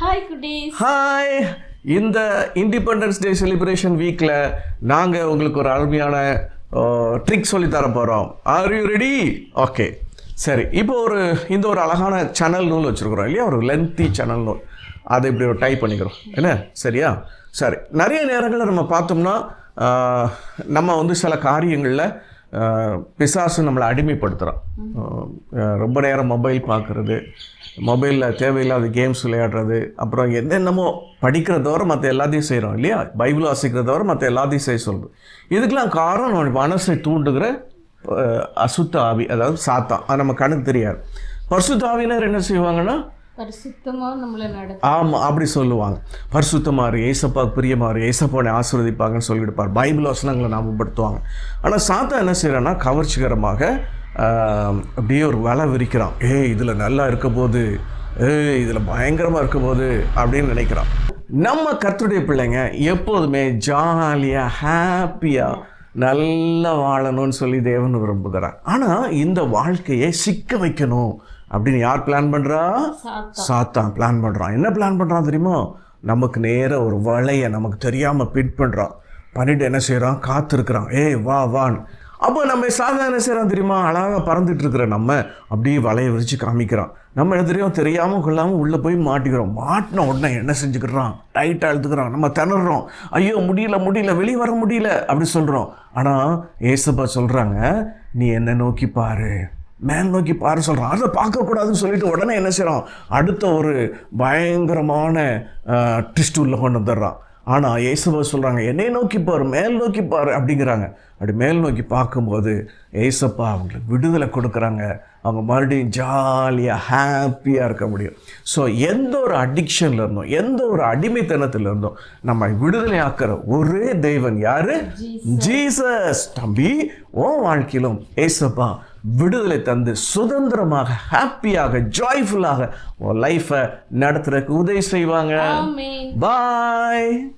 Hi குட்டீஸ் hi இந்த independence day celebration வீக்கில் நாங்கள் உங்களுக்கு ஒரு அருமையான ட்ரிக் சொல்லி தர போகிறோம் ஆர் யூ ரெடி ஓகே சரி இப்போ ஒரு இந்த ஒரு அழகான சேனல் நூல் வச்சுருக்குறோம் இல்லையா? ஒரு லென்த்தி சேனல் நூல். அதை இப்படி ஒரு டைப் பண்ணிக்கிறோம். என்ன? சரியா? சரி. நிறைய நேரங்களில் நம்ம பார்த்தோம்னா நம்ம வந்து சில காரியங்களில் பிசாசு நம்மளை அடிமைப்படுத்துகிறோம் ரொம்ப நேரம் மொபைல் பார்க்குறது மொபைலில் தேவையில்லாத கேம்ஸ் விளையாடுறது அப்புறம் என்னென்னமோ படிக்கிறத தவிர மற்ற எல்லாத்தையும் செய்கிறோம் இல்லையா? பைபிள் வாசிக்கிறத தவிர மற்ற எல்லாத்தையும் செய்ய சொல்லுது இதுக்கெல்லாம் காரணம் நம்ம மனசை தூண்டுகிற அசுத்த ஆவி அதாவது சாத்தான். அது நம்ம கண்ணுக்கு தெரியாது. பரிசுத்த ஆவியினர் என்ன செய்வாங்கன்னா ஆமாம் அப்படி சொல்லுவாங்க. பரிசுத்தமாறு ஏசப்பாவுக்கு பிரியமாறு ஏசப்பாவை ஆசீர்வதிப்பாங்கன்னு சொல்லிட்டு பைபிள் வசனங்களை ஞாபகப்படுத்துவாங்க. ஆனால் சாத்தா என்ன செய்கிறான்னா கவர்ச்சிகரமாக அப்படியே ஒரு வலை விரிக்கிறான். ஏய் இதில் நல்லா இருக்க போது ஏய் இதில் பயங்கரமாக இருக்க போது அப்படின்னு நினைக்கிறான். நம்ம கர்த்தருடைய பிள்ளைங்க எப்போதுமே ஜாலியாக ஹாப்பியாக நல்லா வாழணும்னு சொல்லி தேவன் விரும்புகிறார். ஆனால் இந்த வாழ்க்கையை சிக்க வைக்கணும் அப்படின்னு யார் பிளான் பண்ணுறா சாத்தா சாத்தான் பிளான் பண்ணுறான் என்ன பிளான் பண்ணுறான் தெரியுமா? நமக்கு நேர ஒரு வலையை நமக்கு தெரியாமல் பிட் பண்ணுறான் பண்ணிட்டு என்ன செய்கிறான் காத்திருக்கிறான். ஏய் வா வான்னு. அப்போ நம்ம சாதாரண செய்கிறோம் செய்கிறான் தெரியுமா? அழகாக பறந்துட்டு இருக்கிற நம்ம அப்படியே வலையை விரித்து காமிக்கிறான். நம்ம என்ன தெரியும் தெரியாமல் கொள்ளாமல் உள்ளே போய் மாட்டிக்கிறோம். மாட்டின உடனே என்ன செஞ்சுக்கிறான்? டைட்டாக இழுத்துக்கிறான். நம்ம திணறோம். ஐயோ முடியல முடியல வெளியே வர முடியல அப்படி சொல்கிறோம் ஆனால் ஏசப்பா சொல்கிறாங்க நீ என்ன நோக்கி பாரு. மேல் நோக்கி பாரு சொல்கிறான் அதை பார்க்கக்கூடாதுன்னு சொல்லிட்டு உடனே என்ன செய்கிறான் அடுத்த ஒரு பயங்கரமான ட்விஸ்ட் உள்ள கொண்டு வந்துடுறான். ஆனால் இயேசுவா சொல்கிறாங்க என்னை நோக்கி பாரு மேல் நோக்கி பாரு அப்படிங்கிறாங்க. அப்படி மேல் நோக்கி பார்க்கும்போது ஏசப்பா அவங்களுக்கு விடுதலை கொடுக்குறாங்க. அவங்க மறுபடியும் ஜாலியாக ஹாப்பியாக இருக்க முடியும். ஸோ எந்த ஒரு அடிக்ஷனில் இருந்தோம் எந்த ஒரு அடிமைத்தனத்தில் இருந்தோம் நம்ம விடுதலை ஆக்கிற ஒரே தெய்வன் யாரு? ஜீசஸ். தம்பி ஓ வாழ்க்கையிலும் ஏசப்பா விடுதலை தந்து சுதந்திரமாக ஹாப்பியாக ஜாய்ஃபுல்லாக லைஃப்பை நடத்துறதுக்கு உதவி செய்வாங்க. பாய்